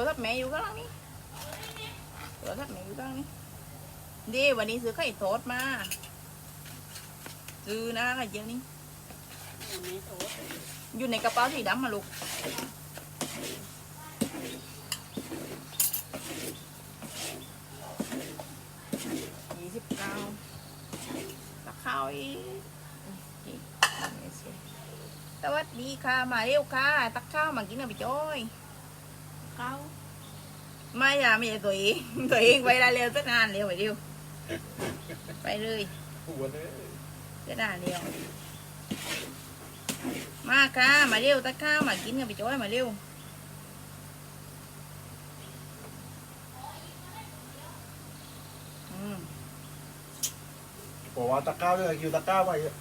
ตัวทับแม่อยู่ข้างหล่างนี้ตัวทับแม่อยู่ข้างหล่างนี้ดีวันนี้ซื้อไข่ทอดมาซื้อนะไข่เจียวนี่อยู่ในกระเป๋าสีดำมาลูกยี่สิบเก้าตักข้าอีสวัสดีค่ะ มาเร็วค่ะ ตักข้าวมากินกับพี่จ้อยข้าว ไม่อะไม่ใช่ตัวเองตัวเองไปได้เร็วสักนานเร็วไปเร็วไปเลยหัวเลยจะนานเร็วมาค่ะ มาเร็วตักข้าวมากินกับพี่จ้อยมาเร็วอืมบอกว่าตะกร้าด้วยคิวตะกร้าไปอะ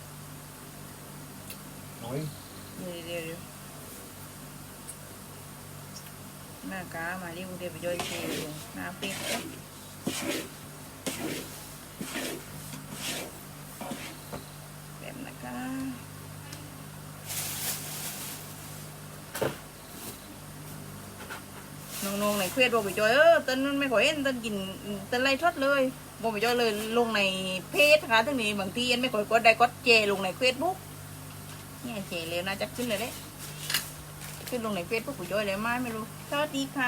น้อยเดี๋ยวเดี๋ยวเดี๋ยวมากามาเร็ว เดี๋ยวไปย่อยเชลงหน้าเป็ดจ้ะแบบนะคะ นงๆในเควสบอกไปจอยเออตอนนั้นไม่ขอยเห็นตอนกินตอนไล่ทอดเลยบอกไปจอยเลยลงในเพจนะคะทั้งนี้บางทีเอ็นไม่ขอยกดได้กดเจลงในเฟซบุ๊กเนี่ยเจเลยนะจะขึ้นเลยเด้ ขึ้นลงในเฟซบุ๊กผู้ย่อยเลยไหมไม่รู้สวัสดีค่ะ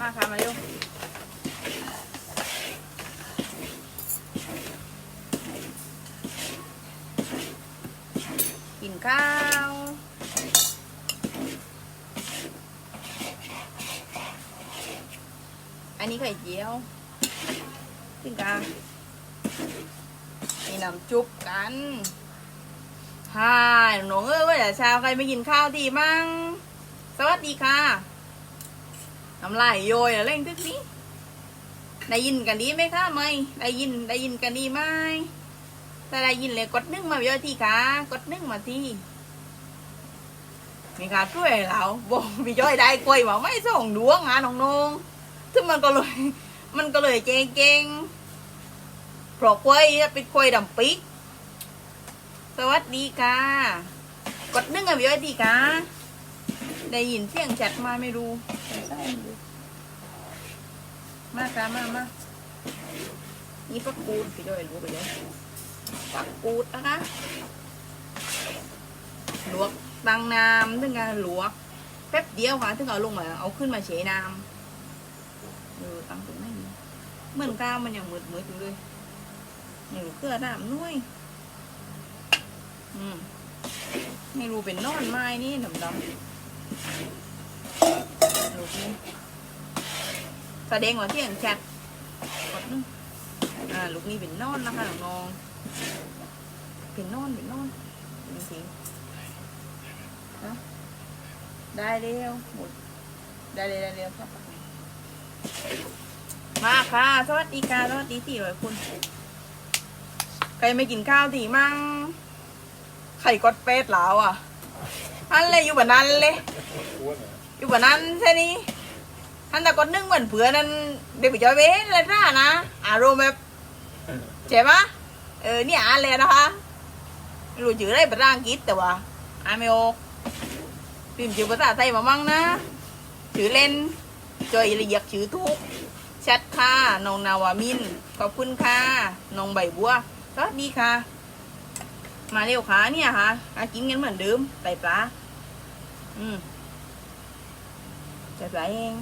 มาค่ะ มาเร็วกินข้าวอันนี้ไข่เจียวกินกันมีน้ำจุบกัน ใช่หนูเอ้ยว่าแต่เช้าใครไม่กินข้าวดีมั่งสวัสดีค่ะน้ำลายโยยเร่งทึกนี้ได้ยินกันดีไหมคะไม่ได้ยินได้ยินกันดีไหมถ้าได้ยินเลยกดนึ่งมาเยอะที่ค่ะกดนึ่งมาที่มีการช่วยเราบอกพี่จ้อยได้กล้วยมาไม่ส่งดวงอะน้องนงซึ่งมันก็เลยมันก็เลยเจงเจงเพราะกล้วยเป็นกล้วยดำปิก สวัสดีค่ะ กดนึ่งกับพี่อ้อยดีค่ะ ได้ยินเสียงแชทมาไม่รู้ใช่ไม่รู้มาค่ะมามานี่ปักกูดพี่ด้อยรู้ไปเลยปักกูดนะคะลวกตังน้ำถึงการลวกแป๊บเดียวค่ะถึงเอาลงมาเอาขึ้นมาเฉยน้ำเออตั้งตรงไหนเหมือนก้าวมันยังมืดมืดอยู่เลยอย่เครือน้ำนุ่ย อืมไม่รู้เป็นนอนไม้นี่ดำดำลูกนี้แสดงว่าที่ยงแชทกดนึงอ่าลูกนี้เป็นนอนนะคะน้องเป็นนอนเป็นนอนจริงๆนะได้เร็วหมดได้เร็วได้เร็วครับมาค่ะ สวัสดีค่ะสวัสดีสี่ร้อยคนใครไม่กินข้าวทีมั่ง ไข่กดเป็ดแล้วอะอันเลยอยู่แบบนั้นเลย อยู่แบบนั้นใช่นี้อันแต่กดนึ่งเหมือนเผื่อนั้นเด็กผู้ชายเว้นเลยท่านะอารมณ์แบบเจ็บปะเออเนี่ยอ่านเลยนะคะรู้ชื่ออะไรภาษาอังกฤษแต่ว่าอ่านไม่ออกพิมพ์ชื่อภาษาไทยมามั่งนะชื่อเล่นจอยละเอียดชื่อทุกชัดค่ะน้องนาวามินขอบคุณค่ะน้องใบบัวสวัสดีค่ะ มาเร็วขาเนี่ยค่ะอากินกันเหมือนเดิมไต่ปลาอืมใส่ปลาเอง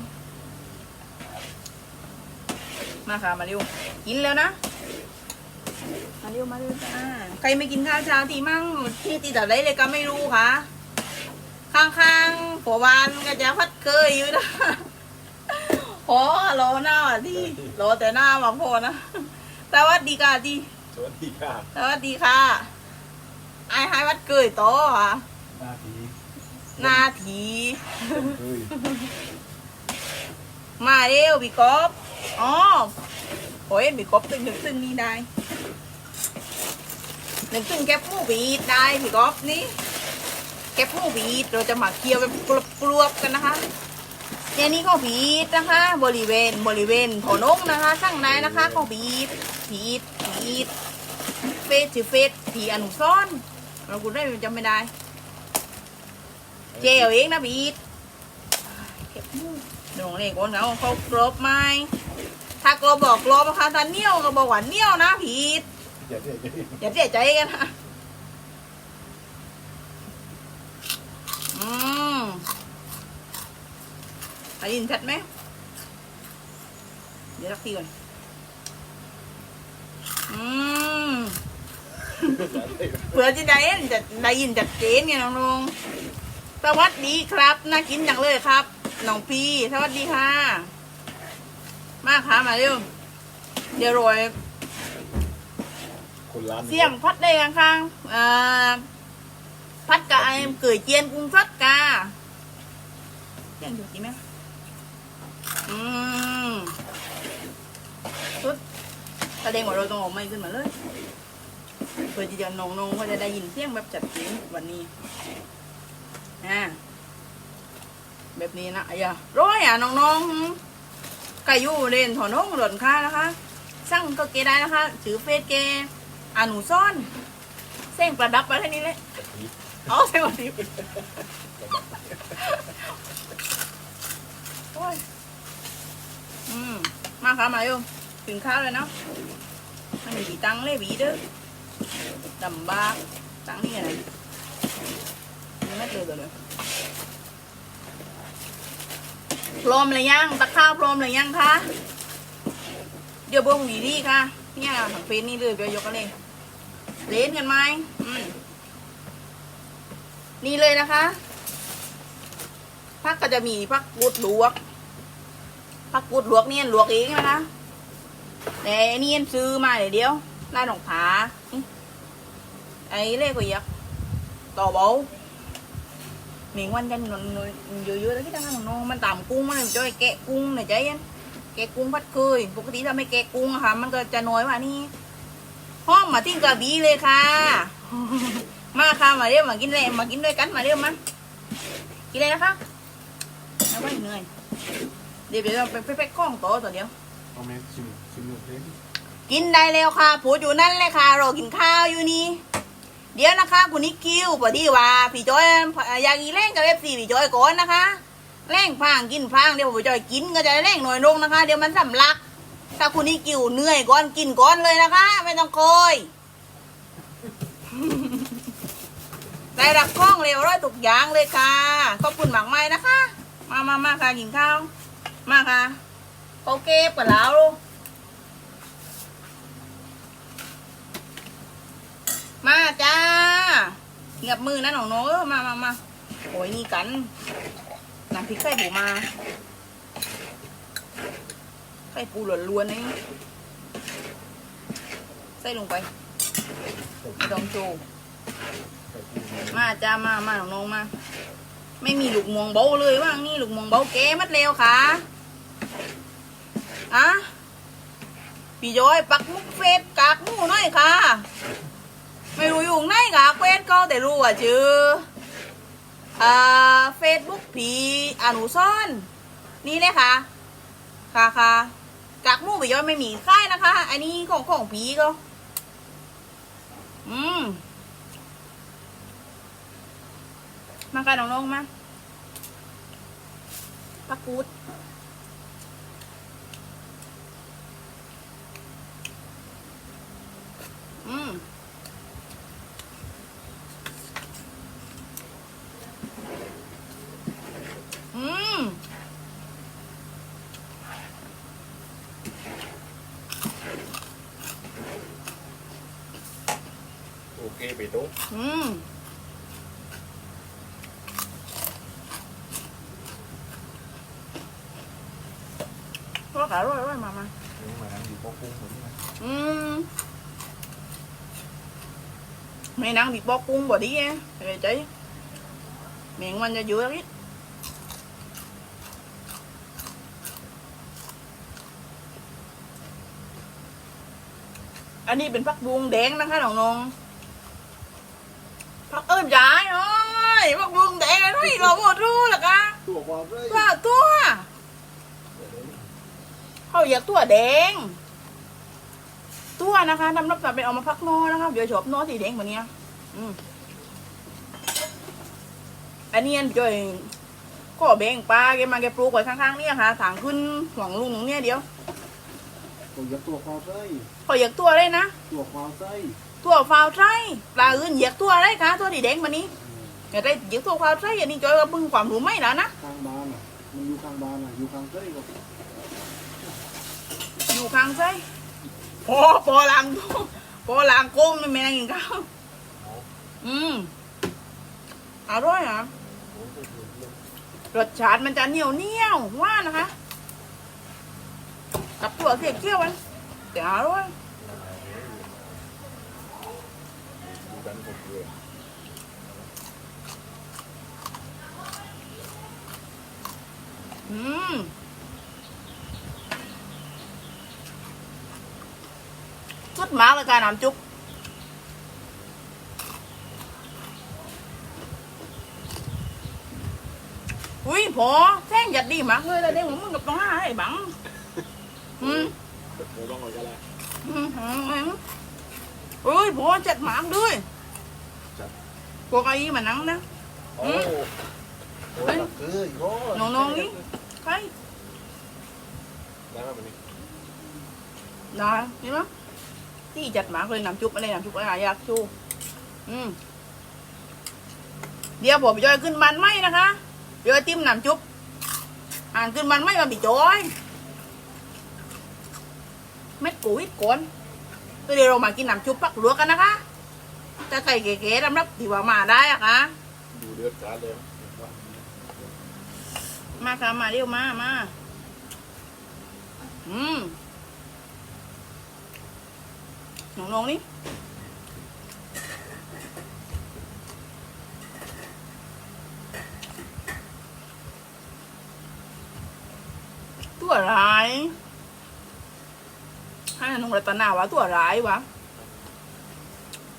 มาค่ะมาเร็วกินแล้วนะมาเร็วมาเร็วจ้าใครไม่กินข้าวเช้าทีมั่งที่ตีแต่ไรเลยก็ไม่รู้ค่ะ ข้างๆผัววานก็จะพัดเคยอยู่นะพอรอหน้าอะที่รอแต่หน้ามาพอนะสวัสดีค่ะที่สวัสดีค่ะสวัสดีค่ะ ไอ้ให้วัดเกยโตค่ะหน้าทีหนาที เฮ้ยมาเร็วพี่กบอ๋อโอ้ยพี่กบตึงนึกตึงนี่ได้นึกตึงแคบหมูบีดได้พี่กบนี่แคบหมูบีดเราจะหมักเคี่ยวแบบกรอบๆกันนะคะเนี่ยนี่ข้าวบีดนะคะ บริเวณบริเวณถนนนะคะสั่งได้นะคะข้าวบีดบีดบีดเฟสชื่อเฟสผีอนุซ่อน เราคุณได้จำไม่ได้ เจเอาเองนะบีดโอเคก็บมูน้องนี่คนเขาเขากรอบไหมถ้ากรอบบอกกรอบนะคะถ้าเหนียวก็บอกว่าเหนียวนะผิดอย่าเดี๋ยวอย่าเสียใจกันนะอืมได้ยินชัดไหมเดี๋ยวรักทีก่อน อืม เผื่อจะได้จะได้ยินจัดเจนเนี่ยน้องลงสวัสดีครับ น่ากินจังเลยครับน้องพีสวัสดีค่ะ มาค่ะมาเร็วเดี๋ยวโรยคนร้านเสี่ยงพัดได้ข้างๆอ่าพัดกับไอ้เกยเจียนกุ้งสดกาเสี่ยงอยู่จริงไหมอืมสุดแสดงว่าเราต้องออกไม่ขึ้นมาเลย เพื่อที่จะนองๆว่าจะได้ยินเสียงแบบจัดเสียงวันนี้อ่าแบบนี้นะไอ้ยาร้อยอะน้องๆไก่ยู่เล่นถอนน้องหล่นค่านะคะ สั่งก็เกได้นะคะถือเฟซเกอ่าหนูซ่อนเส้งประดับไปแค่นี้เลยเอาเส้งวันนี้โอ้ยอืมมาค่ะมาโยมกินข้าวเลยเนาะมันมีบีตังเลยบีเด้อ ดำบากตังนี่ไงนี่ไม่เจอเลยพร้อมเลยยังตักข้าวพร้อมเลยยังคะเดี๋ยวเบิ้งดีดีค่ะเนี่ยถังเฟซนี่เลยเดี๋ยวยกกันเลยเล่นกันไหมอืมนี่เลยนะคะพักก็จะมีพักกูดลวกพักกูดลวกเนี่ยลวกเองนะคะแต่นนี่ซื้อมาเดี๋ยว ได้หนองผาไอ้เล่ก็ยักต่อเบาหมิงวันกันนนยอะๆแล้วที่ทางน้องมันต่ำกุ้งมันจะแกะกุ้งหน่อยใจเย็นแกะกุ้งพัดเคยปกติถ้าไม่แกะกุ้งอะค่ะ มันก็จะน้อยว่านี่ห้อมมาทิ้งกระบี่เลยค่ะ มาค่ะมาเรียวมากินเลยมากินด้วยกันมาเรียวมากินเลยนะคะแล้วก็เหนื่อยเดี๋ยวเดี๋ยวไปไปไปกล้องโตตัวเดียวเอาแม่ชิมชิมหนูเพลง กินได้แล้วค่ะผูดอยู่นั่นเลยค่ะรอกินข้าวอยู่นี่ เดี๋ยวนะคะคุณนิกคิวพอดีว่าพี่จอยอยากกินแรงกับเอฟซีพี่จอยก่อนนะคะแรงพางกินพางเดี๋ยวพี่จอยกินก็จะแรงหน่อยลงนะคะ เดี๋ยวมันสำลัก ถ้าคุณนิกคิวเหนื่อยก่อนกินก่อนเลยนะคะ ไม่ต้องคอยได้รับข้องเร็วร้อยทุกยางเลยค่ะขอบคุณมากมายนะคะ มามามาค่ะกินข้าวมาค่ะเขาเก็บกับเราลูก มาจ้าเงียบมือนะน้องโน้เออมามามาโอ้ยนี่กันน้ำพริกไข่ปูมา ไข่ปูล้วนๆนี่ใส่ลงไปไม่ต้องโจมาจ้ามามาน้องโน้มา ไม่มีลูกมวงเบาเลยว่างนี่ลูกมวงเบาแกมัดเร็วค่ะอะพี่ย้อยปักมุกเฟสกากหมูหน่อยค่ะ ไม่รู้อยู่ไหนกะเควสก็แต่รู้ว่าชื่ออ่าเฟซบุ๊กผีอนุซ่อนนี่เลยค่ะ ค่ะค่ะกากมูไปย้อนไม่มีค่ายนะคะ อันนี้ของของผีก็ อืมมาค่ะน้องๆมาปักกูดอืม อืม โอเคไปโต๊ะ อืม ร่อยค่ะร่อยร่อยมามานี่มานั่งอยู่ปอกกุ้งเหมือนกันอืม mấy năng bị bó cung bỏ đi á rồi chị miệng mình cho dừa ít anh đi bên phát buông đen năng cái đầu ngon phát ơi trái ơi phát buông đen nó đi lộ một ru là ca ตัวความเลยว่าตัว เขาอยากตัวแดง ตัวนะคะทำรับสับเป็นเอามาพักนอนะคะเดี๋ยวชอบนอสีแดงแบบเนี้ยอืมอันนี้อันจ่อยก็แบ่งปลาแกมาแกปลูกไว้ข้างๆเนี่ยค่ะทางขึ้นหวังลุงตรงเนี้ยเดียวตัวยักษ์ตัวควาวไส้พอเหยียกตัวเลยนะตัวควาวไส้ตัวฟาวไส้ปลาอื่นเหยียกตัวอะไรคะตัวดีแดงมานี้อย่าได้เหยียกตัวฟาวไส้อันนี้จอยว่าเพิ่งความรู้ไม่แล้วนะข้างบ้านอะมันอยู่ข้างบ้านอะอยู่ข้างไส้ก็ อยู่ข้างไส้พอพอหลังพอหลังโก้มไม่แม่งกินข้าวอืมอร่อยอะรสชาติมันจะเหนียวเหนียวๆว่านะคะ กับตัวเสียเกี้ยวมันแต่อร่อยอืม สุดมากเลยการน้ำจุ๊บอุ้ยพอแท่งจัดดีมากเลยแล้วเด้งมึงกั ที่จัดหมากเลยน้ำจุ๊บอะไรน้ำจุ๊บอะไรอยากชูอืมเดี๋ยวผมจะขึ้นมันไหมนะคะเดี๋ยวติ้มน้ำจุ๊บอ่านขึ้นมันไหมมาบิจอยเม็ดกูวิดก่อนก็เดี๋ยวเรามากินน้ำจุ๊บปักหลวกกันนะคะถ้าใครเก๋ๆรำรับที่ว่ามาได้อะคะดูเดือดจ้าเลยมาค่ะมาเร็วมามาอืม น้องๆนี่ตัวร้ายให้น้องรัตนาวะตัวร้ายวะ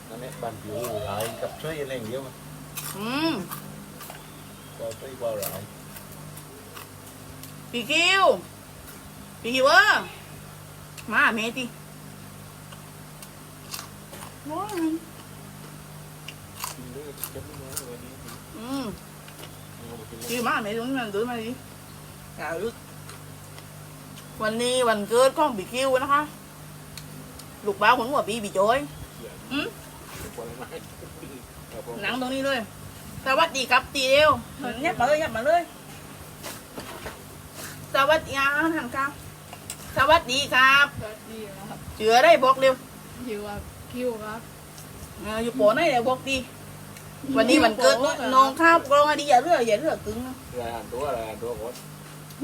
นั่นแหละบันผิวหลายกับช่วยอะไรอย่างเดียวอืมก็ช่วยกว่าหลายพี่คิวพี่คิวเออมาเมติ ว้าวกินด้วยเก็บน้อยเลยนี่อืมเอาไปกินเลยพี่มาเมติมันดูมาดิอย่าลึกวันนี้วันเกิดของพี่คิวนะคะ ลูกบ้าวคนหัวปีพี่จอยอืมกว่าอะไรไหมครับผมหนังตรงนี้เลยสวัสดีครับตีเดียวยับมาเลยยับมาเลยสวัสดีอาหันครับสวัสดีครับสวัสดีครับเจือได้บอกเร็วอยู่กับ คิวครับ เอออยู่โปไหนเดี๋ยวบอกดีวันนี้วันเกิดน้องน้องข้าวกรองอดีอย่าเลือกอย่าเลือกกึ่งนะอะไรอ่านตัวอะไรอ่านตัวก่อน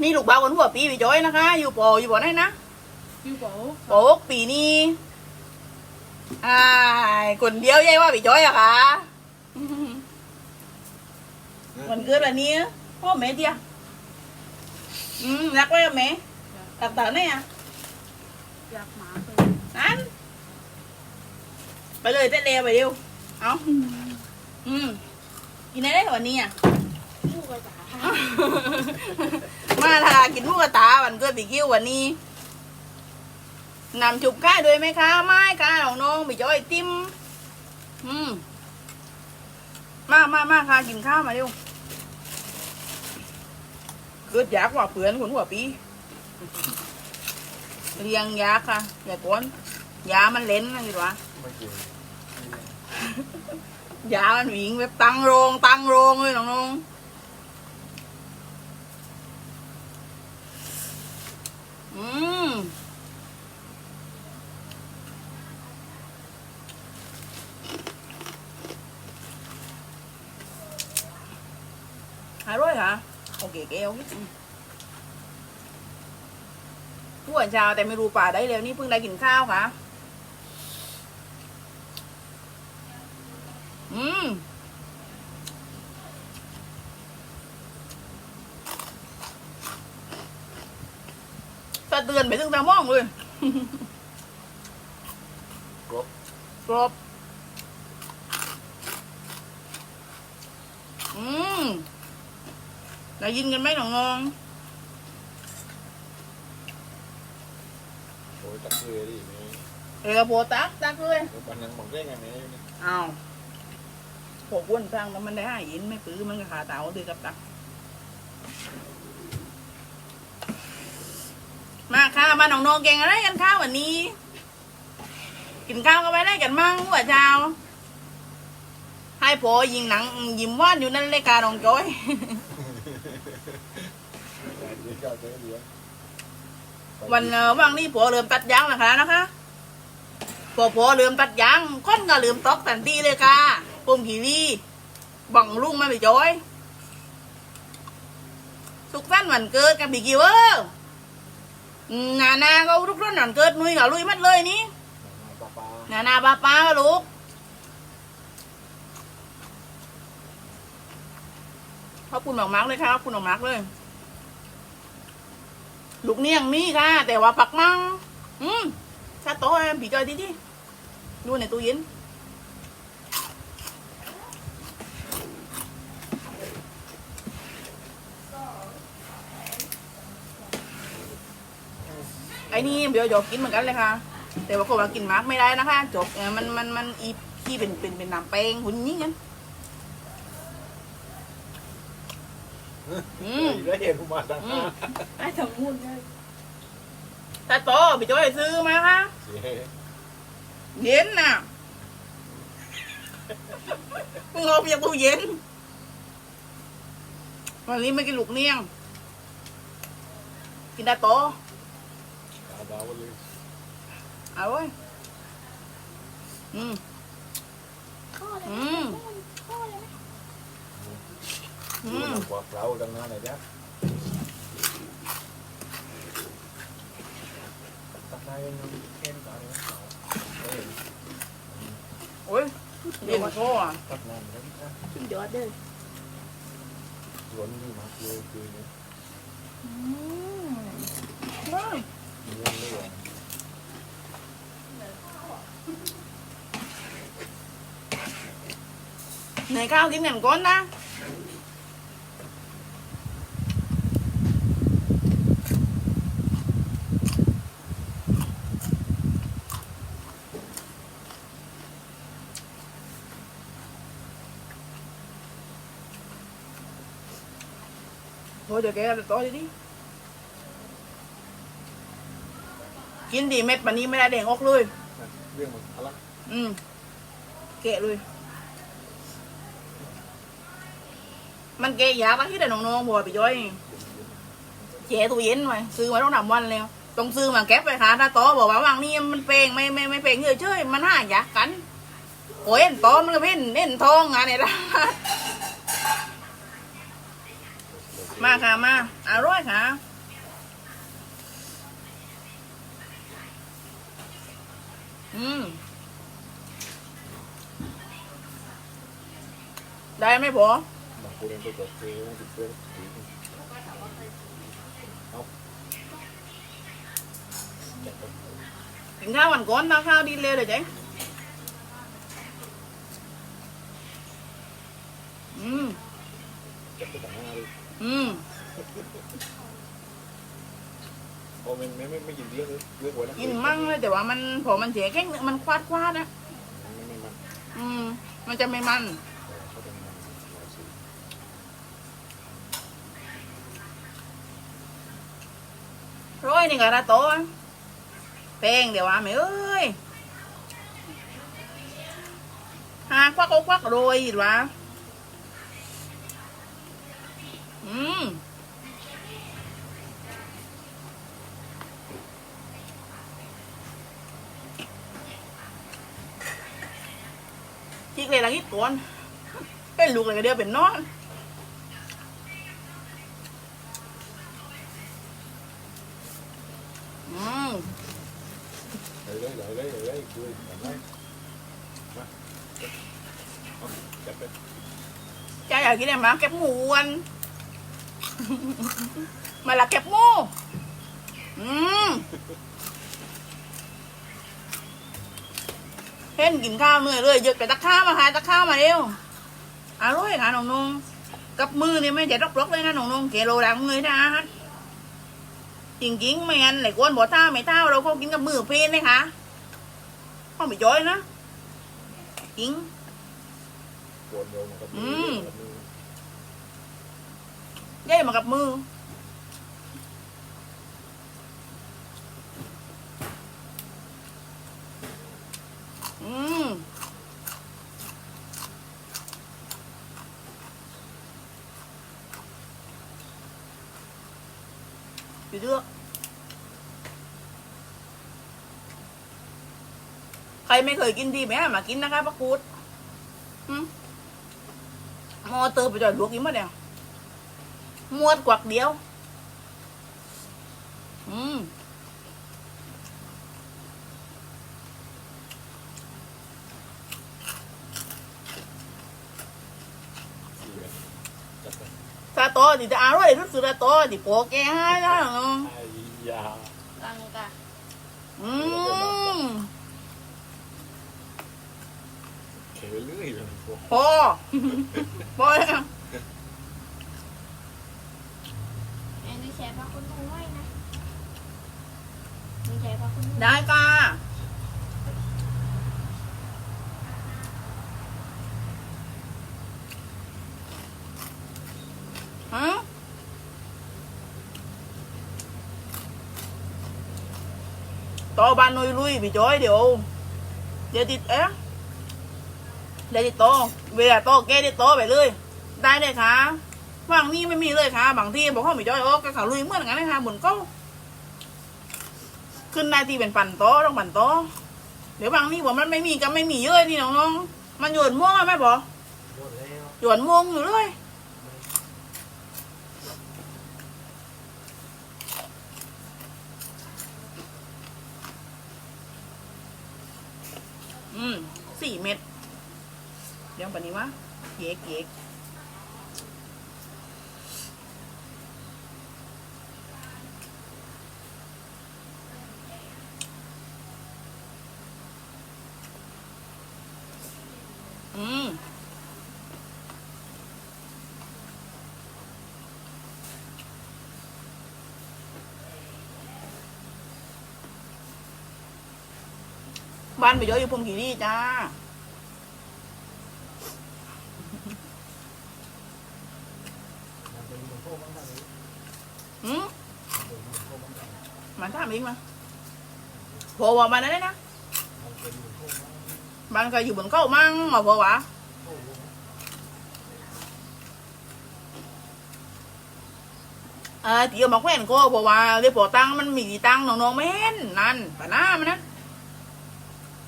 นี่ลูกบ่าวคนหัวปีพี่จอยนะคะ อยู่ปออยู่ปอไหนนะคิวโป๋ปอกปีนี้อ่าคนเดียวยัยว่าพี่จอยอะค่ะวันเกิดวันนี้พ่อแม่เดียอืมรักไว้กับแม่ตักตาไหนอะอยากหมาเลยนั่น ไปเลยเต้นเร็วไปเร็วเอาอืมกินได้ได้วันนี้อะลูกกระจ๋ามาทากินหมูกระตาวันเกิดพี่กิ้ววันนี้นำจุบค่าด้วยไหมคะไม่ค่ะน้องๆไปจ้อยติ้มอืมมามามาค่ะกินข้าวมาเร็วเกิดยากกว่าเพื่อนคนหัวปีเลี้ยงยากค่ะอย่าก้นยามันเล่นนะคิดว่า ยามันหวิ่งแบบตั้งโรงตั้งโรงเลยน้องๆอืมอร่อย hả ok kéo ทุกวันเช้าแต่ไม่รู้ป่าได้แล้วนี่เพิ่งได้กินข้าวค่ะ อืม ตะเตือนไปถึงตามองเลยครบกรอบอืมได้ยินกันไหมน้องโอ้ยตักเลยดิแม่ๆเออโบตักตักเลยบันนังมองได้ไงแม่เนี่ยอ้าวพวกอ้วนสร้างมันได้ห้ายินไม่ปื้อมันก็ขาเตาดือกับตัก มาค่ะ มาหนองโนเก่งอะไรกันข้าววันนี้ กินข้าวก็ไปได้กันมั่งหัวเช้า ให้โผยิงหนังยิ้มว่านอยู่นั่นเลยค่ะน้องจ้อยวันว่างนี้ผัวเริ่มตัดยางนะคะนะคะพอผัวเริ่มตัดยางคนก็เริ่มตอกทันทีเลยค่ะปุ่มขีวีบังลุงมาไปจอยสุขสันต์วันเกิดกันพี่กิวเออ นานาก็ทุกรุ่นวันเกิดนุ้ยกับลุยมัดเลยนี่ปลาปลานานาป้าป้าก็ลูกขอบคุณมากๆเลยค่ะขอบคุณมากๆเลย ลูกเนียงมีค่ะ แต่ว่าปักมัง อืมถ้าโตแอมผีจอยดิดิดูในตู้เย็น อ้นี่เดี๋ยวหยอกกินเหมือนกันเลยค่ะ แต่ว่าคนว่ากินมากไม่ได้นะคะจบเออมันมันมันอีขี้เป็นเป็นเป็นน้ำแป้งหุ่นนี้กันอืมได้เห็นมาดังอืมไอ้ทั้งมุ่นเลยถ้าโตพี่จอยซื้อมาค่ะเย็นน่ะเพิ่งเอาไปจากตู้เย็น วันนี้ไม่กินลูกเนียง กินได้โตตาดาว เลย เอาไว้ยอืม ข้อเลยอืม ข้อเลยอืมกว่าเราดังนั้นเลยนะตัดนายยังเอ็นตาเนี่ยเฮ้ยโอ้ยเย็นโตอะตัดนายแล้วนะสุดยอดเลยสวนนี่มาเลยคือเนี่ยอืมเฮ้ย này cao kiếm làm con đó. Thôi được kìa, tối đi đi. กินดีเม็ดปันนี้ไม่ได้แดงออกเลย เรื่องมันอะไรอืมแกะเลย มันแกะยากนะที่แต่น้องๆบอกไปย่อยแช่ตู้เย็นไว้ซื้อมาต้องทำวันแล้ว ต้องซื้อมาแก๊ปไปค่ะถ้าโตอบอกว่าวางนี่มันเปลงไม่ไม่ไม่เปลงเฉยเฉยๆมันห้ายากกันโอ้ยเอ็นโตอมันก็เป็นเอ็นทองอะเนี่ยนะมาค่ะมาอร่อยค่ะ อืม ได้ไหมพอบางคนไปกดซื้อติดเพื่อนเอากินข้าววันก่อนตาข้าวดีเลยเลยจ๊อืม จับไปต่างหน้าเลยอืม พอมันไม่ไม่ไม่กินเยอะเลยเยอะกว่านั้นกินมั่งเลยแต่ว่ามันพอมันเสียแค่มันควาดควาดๆนะไม่ไม่มันอืม มันจะไม่มันเขาเป็นมันหลายสีร้อยนี่ก็ระโตะแป้งเดี๋ยวว่าไม่เอ้ยหาควักเอาควักโรยอีกวะอืม กเลยลังฮิตก่อน เป็นลูกเลยก็เดียวเป็นน้อนอืมไหลยไหลยเลยยไหลยาจัใจอยากกินอะไรมาแคบหมูวันมาละแคบหมูอืม เห็นกินข้าวเหนื่อยเลยหยุดไปตักข้าวมาหาตักข้าวมาเร็วอร่อยค่ะน้องนงกับมือนี่ไม่ใช่รกๆเลยนะน้องนงเกโลดังมือนะฮะจริงๆไม่งั้นไหนกวนบอกท่าไม่เท่าเราก็กินกับมือเพลนเลยค่ะข้องไปย้อยนะจริงโกนโยมกับมือืมกับมือย่ายมากับมืออื ใครไม่เคยกินดีไหมฮะมากินนะคะปักกูดอืมมอเตอร์ไปจอดลวกกินมาเดียวมวดกวักเดียว อืมสี่เมตรจัดไปซาโตะดิจะอร่อยที่สุดซาโตะดิโปะแกให้นะน้องไอ้ยาตังกะอืม เขยเรื่อยเลย พวกพอ พอแล้วไอ้นี่แชร์พระคุณลุงไว้นะนี่แชร์พระคุณลุงได้ค่ะฮะต่อบ้านนุยลุยพี่จอยเดี๋ยวเดี๋ยวติดเอ๊ะ เลยติโตเวลาโตแกติดโตไปเลย ได้เลยค่ะบางนี่ไม่มีเลยค่ะ บางที่บอกเขาพี่จอยโอ้ก็เขาลุยเมื่อนกันะคะบนก็ขึ้นได้ที่เป็นปันโตต้องปันโตเดี๋ยวบางนี่บอกมันไม่มีก็ไม่มีเยอะที่น้องๆมันหยวนม่วงไหมบอกหยวนม่วงอยู่เลยอืมสี่เม็ดเดี๋ยวปันนี้วะ เก๊กเก๊กอืมบ้านไปเยอะอยู่พรหมคีรีจ้า มันเป็นมันโค้งบ้างไหม อืม มันเป็นมันโค้งบ้างไหม มัน ทำเองมาพอว่ามันนั่นนะมันเป็นมันโค้งบ้างไหมบ้านเคยอยู่บนเก้ามั่งมาพอวะโค้งบ้างไหมเออเดี๋ยวมาแขวนก็เพราะว่าเดี๋ยวพอตังค์มันมีตังค์น้องๆไม่เห็นนั่นปะหน้ามันนะ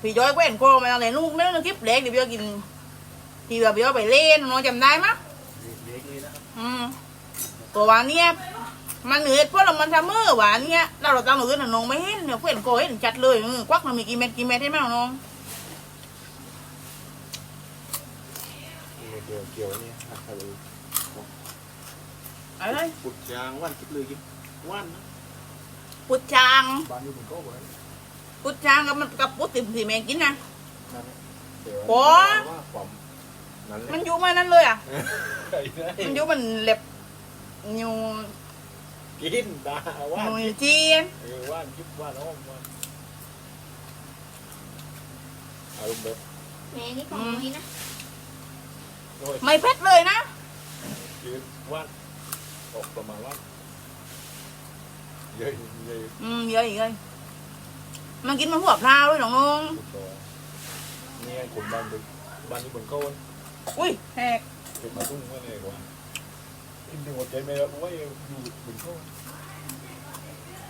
พี่จอยแขวนก็มาอะไรลูกไม่ต้องคลิปเล็กเดี๋ยวพี่จะกินที่แบบพี่จะไปเล่นน้องจำได้มั้ยเล็กเลยนะครับอืมตัววานเนี้ย มันเหนื่อยเพราะเรามันทำมือหวานเนี้ยแล้วเราตั้งหรือน้องไม่เห็นเนี่ยแขวนก็เห็นจัดเลยเออควักมันมีกี่เม็ดกี่เม็ดให้แม่น้องเกี่ยวเกี่ยวนี่อะครับอะไรปุดยางว่านคิดเลยกินว่านนะปุดชางบ้านอยู่บนโค้งไว้ปุดชางกับมันกับปุดติ่มสีแมงกินนะนั่นเดี๋ยวโอ้ว่าความนั่นแหละมันอยู่มานั้นเลยอะไอ้นั่นมันอยู่มันเล็บอยู่ กินตาว่านอยู่จีนเออว่านคิดว่านอ้อมว่านอารมณ์แบบแม่นี่ของนุ้ยนะโอ้ยไม่เผ็ดเลยนะคือว่านออกประมาณว่าเยอะเยอะอืมเยอะอีกเลยมันกินมันหัวพลาวด้วยน้องน้องสุดตัวนี่ไงคนบ้านดึกบ้านนี้บนโก้นอุ้ยแหกเก็บมาตุ้งไว้เลยกว่า กินดึงหัวใจไม่ละไว้อยู่บนโก้น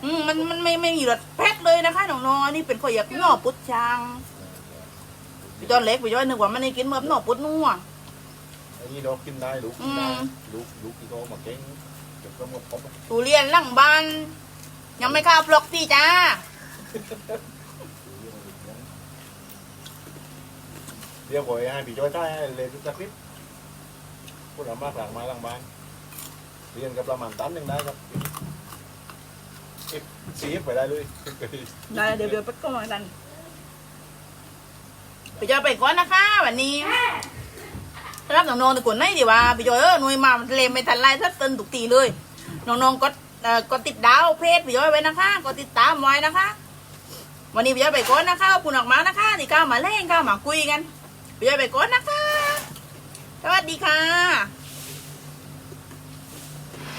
อืมมันมันไม่ไม่มีรสเผ็ดเลยนะคะน้องน้องอันนี้เป็นข้าวอยากหน่อปุดชางพี่จอนเล็กพี่จอนนึกว่ามันได้กินเมื่อหน่อปุดนัว อันนี้เรากินได้ลูกกินได้อืม ลูกลูกที่เขามาเก่งเก็บกระหมดครบทุเรียนหลังบ้าน ยังไม่ข้าวปลอกที่จ้า เดี๋ยวก่อยให้พี่จอยได้เลยทุกคลิปพูดออกมาหลังไม้หลังบ้าน เรียนกับประมาณตันหนึ่งได้ครับเอฟซีเอฟไปได้เลยได้เดี๋ยวเดี๋ยวไปก่อนกันพี่จอยไปก่อนนะคะ วันนี้รับน้องๆตะกุนไหนดีว่าพี่จอยเออหน่วยมาเลมไม่ทันไรถ้าเต้นตุกตีเลยน้องๆก็เอ่อก็ติดดาวเพจพี่ย้อยไว้นะคะก็ติดตามไว้นะคะ วันนี้พี่ย้อยไปก่อนนะคะขอบคุณออกมานะคะที่ก้าวมาเล่นก้าวมาคุยกันพี่ย้อยไปก่อนนะคะ สวัสดีค่ะ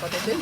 พอจะขึ้น